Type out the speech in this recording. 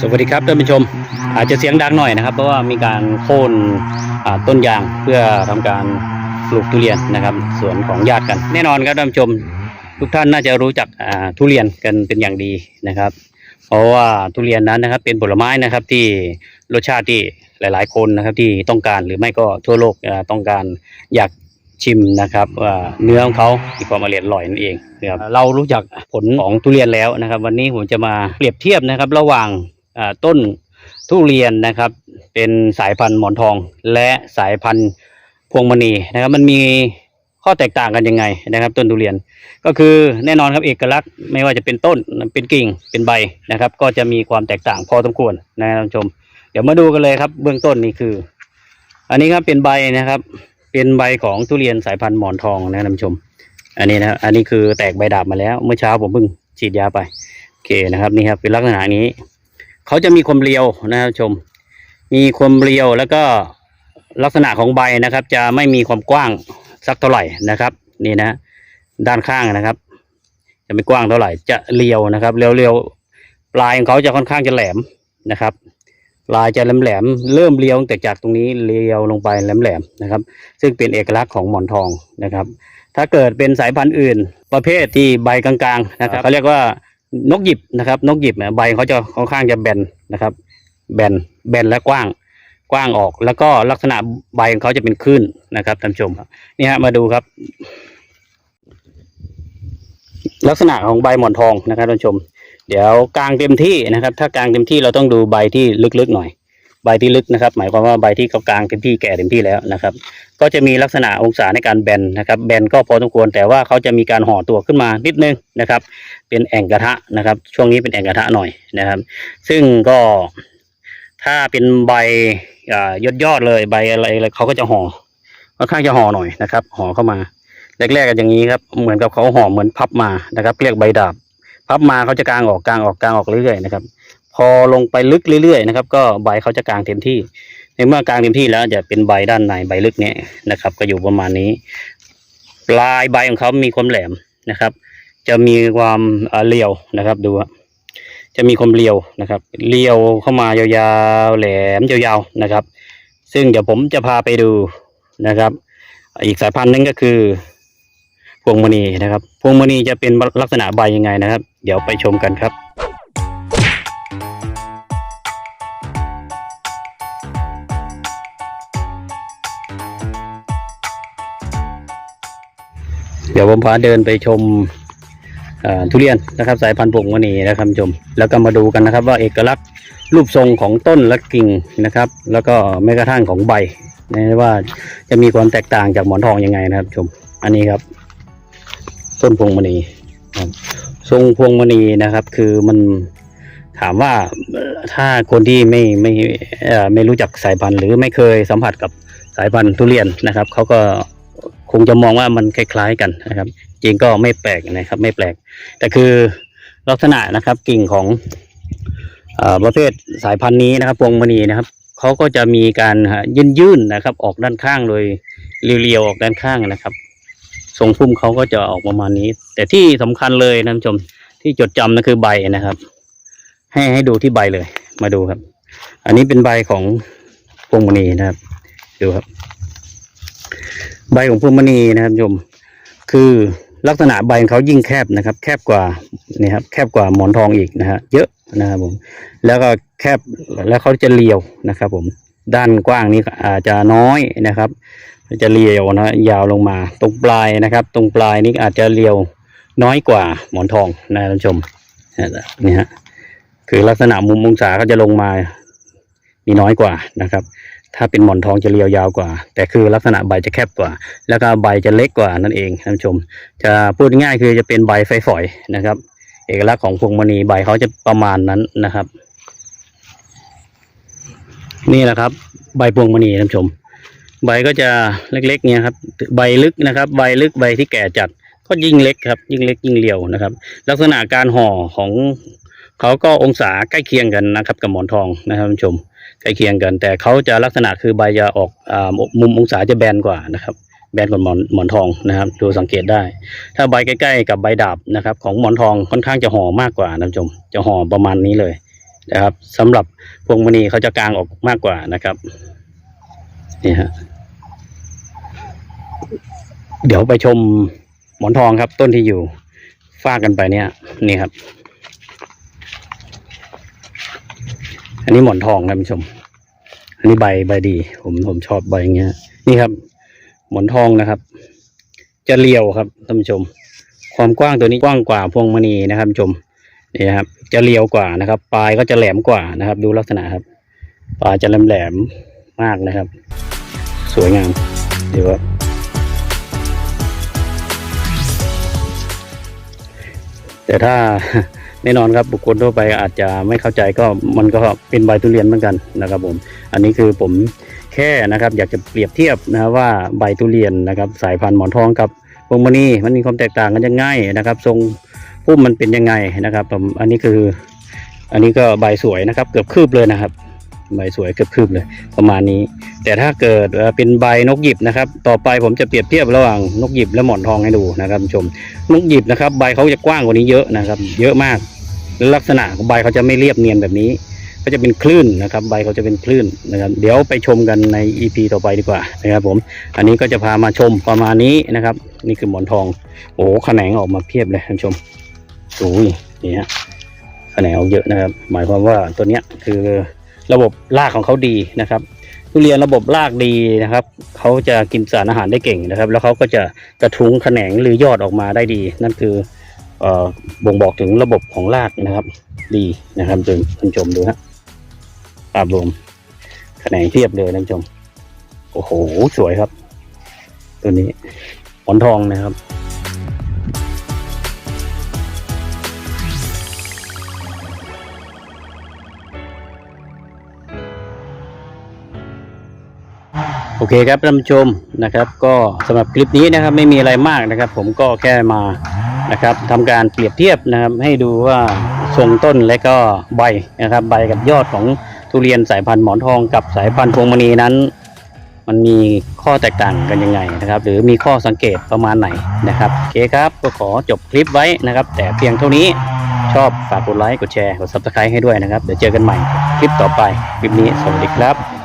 สวัสดีครับท่านผู้ชม อาจจะเสียงดังหน่อยนะครับ เพราะว่ามีการโค่นต้นยางเพื่อทำการปลูกทุเรียนนะครับสวนของญาติกัน แน่นอนครับท่านผู้ชม ทุกท่านน่าจะรู้จักทุเรียนกันเป็นอย่างดีนะครับ เพราะว่าทุเรียนนั้นนะครับ เป็นผลไม้นะครับที่รสชาติที่หลาย ๆ คนนะครับที่ต้องการหรือไม่ก็ทั่วโลกต้องการอยาก ชิมนะครับว่าเนื้อของเขามีความอร่อยอร่อยนั่นเองนะครับเรารู้จักผลของทุเรียนแล้วนะครับ วันนี้ผมจะมาเปรียบเทียบนะครับ ระหว่างต้นทุเรียนนะครับ เป็นสายพันธุ์หมอนทอง และสายพันธุ์พวงมณีนะครับ มันมีข้อแตกต่างกันยังไงนะครับ ต้นทุเรียนก็คือแน่นอนครับเอกลักษณ์ไม่ว่าจะเป็นต้นเป็นกิ่งเป็นใบนะครับ ก็จะมีความแตกต่างพอสมควรนะครับท่านชม เดี๋ยวมาดูกันเลยครับ เบื้องต้นนี่คือ อันนี้ครับเป็นใบนะครับ เป็นใบของทุเรียนสายพันธุ์หมอนทองนะครับท่านผู้ชม อันนี้นะครับอันนี้คือแตกใบดาบมาแล้ว เมื่อเช้าผมเพิ่งฉีดยาไปโอเคนะครับนี่ครับเป็นลักษณะนี้เขาจะมีความเรียวนะครับท่านผู้ชม มีความเรียวแล้วก็ลักษณะของใบนะครับ จะไม่มีความกว้างสักเท่าไหร่นะครับ นี่นะ ด้านข้างนะครับ จะไม่กว้างเท่าไหร่จะเรียวนะครับเรียวๆปลายของเขาจะค่อนข้างจะแหลมนะครับ ลายจะแหลมๆเริ่มเรียวตั้งแต่จากตรงนี้เรียวลงไปแหลมๆนะครับ ซึ่งเป็นเอกลักษณ์ของหมอนทองนะครับ ถ้าเกิดเป็นสายพันธุ์อื่น ประเภทที่ใบกลางๆนะครับเขาเรียกว่านกหยิบนะครับ นกหยิบเนี่ยใบเขาจะค่อนข้างจะแบนนะครับ แบนแบนและกว้างกว้างออก แล้วก็ลักษณะใบของเขาจะเป็นคลื่นนะครับท่านผู้ชมนี่ฮะมาดูครับ ลักษณะของใบหมอนทองนะครับท่านผู้ชม เดี๋ยวกลางเต็มที่นะครับ ถ้ากลางเต็มที่เราต้องดูใบที่ลึกๆหน่อย ใบที่ลึกนะครับ หมายความว่าใบที่เขากลางเต็มที่แก่เต็มที่แล้วนะครับ ก็จะมีลักษณะองศาในการแบนนะครับ แบนก็พอสมควรแต่ว่าเขาจะมีการห่อตัวขึ้นมานิดนึงนะครับ เป็นแอ่งกระทะนะครับ ช่วงนี้เป็นแอ่งกระทะหน่อยนะครับ ซึ่งก็ถ้าเป็นใบยอดยอดๆเลยใบอะไรอะไรเขาก็จะห่อค่อนข้างจะห่อหน่อยนะครับห่อเข้ามาแรกๆกันอย่างนี้ครับ เหมือนกับเขาห่อเหมือนพับมานะครับเรียกใบดาบ พับมาเขาจะกางออกกางออกกางออกเรื่อยๆนะครับ พอลงไปลึกเรื่อยๆนะครับ ก็ใบเขาจะกางเต็มที่ ในเมื่อกางเต็มที่แล้วจะเป็นใบด้านในใบลึกเนี้ยนะครับ ก็อยู่ประมาณนี้ปลายใบของเขามีความแหลมนะครับ จะมีความเรียวนะครับ ดูจะมีความเรียวนะครับเรียวเข้ามายาวๆแหลมยาวๆนะครับ ซึ่งเดี๋ยวผมจะพาไปดูนะครับ อีกสายพันธุ์หนึงก็คือ วงมณีนะครับ พวงมณีจะเป็นลักษณะใบยังไงนะครับ เดี๋ยวไปชมกันครับเดี๋ยวผมพาเดินไปชมทุเรียนนะครับ สายพันธุ์พวงมณีนะครับชม แล้วก็มาดูกันนะครับ ว่าเอกลักษณ์รูปทรงของต้นและกิ่งนะครับ แล้วก็แม้กระทั่งของใบนะว่าจะมีความแตกต่างจากหมอนทองยังไงนะครับชม อันนี้ครับ ต้นพวงมณีทรงพวงมณีนะครับ คือมันถามว่าถ้าคนที่ไม่ไม่ไม่รู้จักสายพันธุ์ หรือไม่เคยสัมผัสกับสายพันธุ์ทุเรียนนะครับเขาก็คงจะมองว่ามันคล้ายๆกันนะครับ จริงก็ไม่แปลกนะครับ ไม่แปลก แต่คือลักษณะนะครับกิ่งของอประเภทสายพันธุ์นี้นะครับพวงมณีนะครับเขาก็จะมีการยืนยื่นๆนะครับ ออกด้านข้างโดยเรียวๆออกด้านข้างนะครับ ทรงพุ่มเขาก็จะออกประมาณนี้ แต่ที่สำคัญเลยนะท่านผู้ชมที่จดจำนั่นคือใบนะครับ ให้ให้ดูที่ใบเลย มาดูครับ อันนี้เป็นใบของพวงมณีนะครับ ดูครับ ใบของพวงมณีนะครับท่านชม คือลักษณะใบของเขายิ่งแคบนะครับ แคบกว่านี่ครับ แคบกว่าหมอนทองอีกนะฮะเยอะนะครับผม แล้วก็แคบแล้วเขาจะเรียวนะครับผม ด้านกว้างนี้อาจจะน้อยนะครับ จะเรียวนะยาวลงมา ตรงปลายนะครับ ตรงปลายนี้อาจจะเรียวน้อยกว่าหมอนทองนะท่านชมนี่ฮะคือลักษณะมุมองศาก็จะลงมามีน้อยกว่านะครับ ถ้าเป็นหมอนทองจะเรียวยาวกว่า แต่คือลักษณะใบจะแคบกว่า แล้วก็ใบจะเล็กกว่านั่นเองท่านชม จะพูดง่ายคือจะเป็นใบฝอยๆนะครับ เอกลักษณ์ของพวงมณีใบเขาจะประมาณนั้นนะครับ นี่แหละครับ ใบพวงมณีท่านผู้ชม ใบก็จะเล็กๆเนี่ยครับ ใบลึกนะครับ ใบลึกใบที่แก่จัดก็ยิ่งเล็กครับ ยิ่งเล็กยิ่งเรียวนะครับ ลักษณะการห่อของเขาก็องศาใกล้เคียงกันนะครับ กับหมอนทองนะครับท่านผู้ชมใกล้เคียงกัน แต่เขาจะลักษณะคือใบจะออกอมุมองศาจะแบนกว่านะครับ แบนกว่าหมอนหมอนทองนะครับ ดูสังเกตได้ ถ้าใบใกล้ ๆ กับใบดาบนะครับ ของหมอนทองค่อนข้างจะห่อมากกว่านะท่านผู้ชม จะห่อประมาณนี้เลย นะครับสำหรับพวงมณีเขาจะกลางออกมากกว่านะครับนี่ฮะเดี๋ยวไปชมหมอนทองครับ ต้นที่อยู่ฟากกันไปเนี่ย นี่ครับ อันนี้หมอนทองนะท่านผู้ชม อันนี้ใบใบดี ผมผมชอบใบอย่างเงี้ย นี่ครับ หมอนทองนะครับ จะเรียวครับท่านผู้ชม ความกว้างตัวนี้กว้างกว่าพวงมณีนะครับท่านผู้ชม นี่นะครับ จะเรียวกว่านะครับ ปลายก็จะแหลมกว่านะครับ ดูลักษณะครับ ปลายจะแหลมแหลมมากนะครับ สวยงามเดี๋ยวครับแต่ถ้าแน่นอนครับบุคคลทั่วไปอาจจะไม่เข้าใจก็มันก็เป็นใบทุเรียนเหมือนกันนะครับผม อันนี้คือผมแค่นะครับ อยากจะเปรียบเทียบนะว่าใบทุเรียนนะครับ สายพันธุ์หมอนทองกับพวงมณีมันมีความแตกต่างกันยังไงนะครับ ทรง พุ่มมันเป็นยังไงนะครับผมอันนี้คือ อันนี้ก็ใบสวยนะครับ เกือบคืบเลยนะครับ ใบสวยเกือบคืบเลยประมาณนี้ แต่ถ้าเกิดเป็นใบนกหยิบนะครับ ต่อไปผมจะเปรียบเทียบระหว่างนกหยิบและหมอนทองให้ดูนะครับคุณผู้ชม นกหยิบนะครับ ใบเขาจะกว้างกว่านี้เยอะนะครับ เยอะมากลักษณะของใบเขาจะไม่เรียบเนียนแบบนี้ก็จะเป็นคลื่นนะครับ ใบเขาจะเป็นคลื่นนะครับ เดี๋ยวไปชมกันใน EP ต่อไปดีกว่านะครับผม อันนี้ก็จะพามาชมประมาณนี้นะครับ นี่คือหมอนทอง โอ้โหแขนงออกมาเพียบเลยท่านผู้ชม โอ้ยนี่ฮะแขนงเยอะนะครับ หมายความว่าตัวเนี้ยคือระบบรากของเขาดีนะครับทุเรียนระบบรากดีนะครับเขาจะกินสารอาหารได้เก่งนะครับ แล้วเขาก็จะกระทุ้งแขนงหรือยอดออกมาได้ดี นั่นคืออบ่งบอกถึงระบบของรากนะครับ ดีนะครับท่านผู้ชมดูฮะภาพรวมแขนงเทียบเลยท่านผู้ชม โอ้โห สวยครับ ตัวนี้หมอนทองนะครับ เคครับท่านผู้ชมนะครับ ก็สำหรับคลิปนี้นะครับไม่มีอะไรมากนะครับ ผมก็แค่มานะครับทำการเปรียบเทียบนะครับให้ดูว่าทรงต้นและก็ใบนะครับ ใบกับยอดของทุเรียนสายพันธุ์หมอนทองกับสายพันธุ์พวงมณีนั้น มันมีข้อแตกต่างกันยังไงนะครับ หรือมีข้อสังเกตประมาณไหนนะครับโอเคครับก็ขอจบคลิปไว้นะครับ แต่เพียงเท่านี้ชอบฝากกดไลค์กดแชร์กด subscribe ให้ด้วยนะครับ เดี๋ยวเจอกันใหม่คลิปต่อไป คลิปนี้สวัสดีครับ